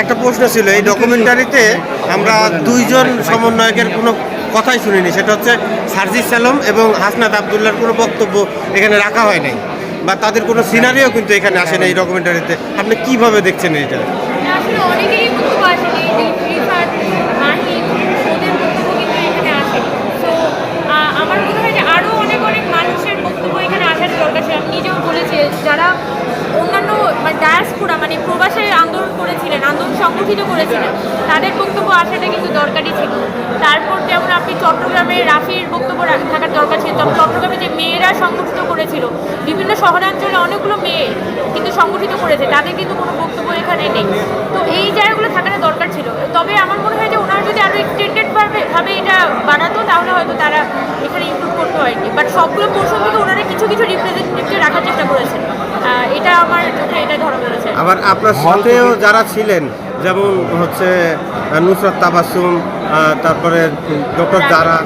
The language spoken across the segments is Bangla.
একটা প্রশ্ন ছিল, এই ডকুমেন্টারিতে আমরা দুইজন সমন্বয়কের কোনো কথাই শুনিনি। সেটা হচ্ছে সার্জিস সালম এবং হাসনাত আবদুল্লার কোনো বক্তব্য এখানে রাখা হয় নাই। বা তাদের কোনো সিনারিও কিন্তু এখানে আসে না এই ডকুমেন্টারিতে আপনি কীভাবে দেখছেন এটা আসলে অনেকেরই বক্তব্য আসে এই যে রিফাত মাহিম ওদের বক্তব্য কিন্তু এখানে আসে তো আমার মনে হয় যে আরও অনেক অনেক মানুষের বক্তব্য এখানে আসার দরকার ছিল আমি বলেছি যারা অন্যান্য মানে ডায়াসপুরা মানে প্রবাসে আন্দোলন করেছিলেন, আন্দোলন সংগঠিত করেছিলেন, তাদের বক্তব্য আসাটা কিন্তু দরকারই ছিল। তারপর যেমন আপনি চট্টগ্রামে রাফির বক্তব্য থাকার দরকার ছিল তবে চট্টগ্রামে যে মেয়েরা সংগঠিত করেছিল, বিভিন্ন শহরাঞ্চলে অনেকগুলো মেয়ে কিন্তু সংগঠিত করেছে, তাদের কিন্তু কোনো বক্তব্য এখানে নেই। তো এই জায়গাগুলো থাকাটা দরকার ছিল। তবে আমার মনে হয় যে ওনারা যদি আরও এক্সটেন্ডেড ভাবে এটা বানাতো তাহলে হয়তো তারা এখানে ইনক্লুড করতে হয়নি বাট সবগুলো থেকে ওনারা কিছু কিছু রিপ্রেজেন্টেটিভ রাখার চেষ্টা করেছেন আহ, এটা আমার চোখে এটা ধরা পড়েছে আবার আপনার সাথেও যারা ছিলেন যেমন হচ্ছে নুসরত তাবাসুম তারপরে ডক্টর জারা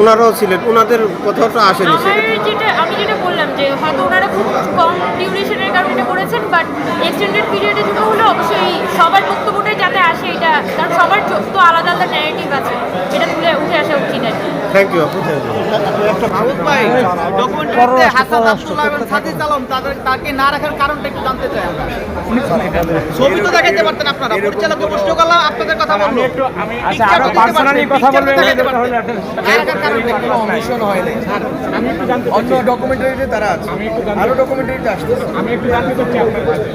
ওনারাও ছিলেন ওনাদের কোথাও তো আসেনি আমার যেটা আমি যেটা বললাম যে হয়তো ওনারা খুব কম ডিউরেশনের কারণে করেছেন বাট এক্সটেন্ডেড পিরিয়ডে যেটা হলে অবশ্যই আসে কারণ সবার তো আলাদা আলাদা ন্যারেটিভ আছে। এটা তুলে উঠে আসা উচিত আর কি থ্যাংক ইউ মাহবুব ভাই ডকুমেন্টারিতে হাসান আব্দুল্লাহ এবং সাজিদ আলম তাদের তাকে না রাখার কারণটা একটু জানতে চাই আমরা। ছবি তো দেখাতে পারতেন আপনারা পরিচালককে প্রশ্ন করলাম আপনাদের কথা বলল। আচ্ছা আরও পার্সোনালি কথা বলবেন দেখাতে পারতেন। না রাখার কারণটা কি? অন্য ডকুমেন্টারিতে তারা আছে। আরও ডকুমেন্টারিতে আসছে আমি একটু জানতে আপনার কাছে।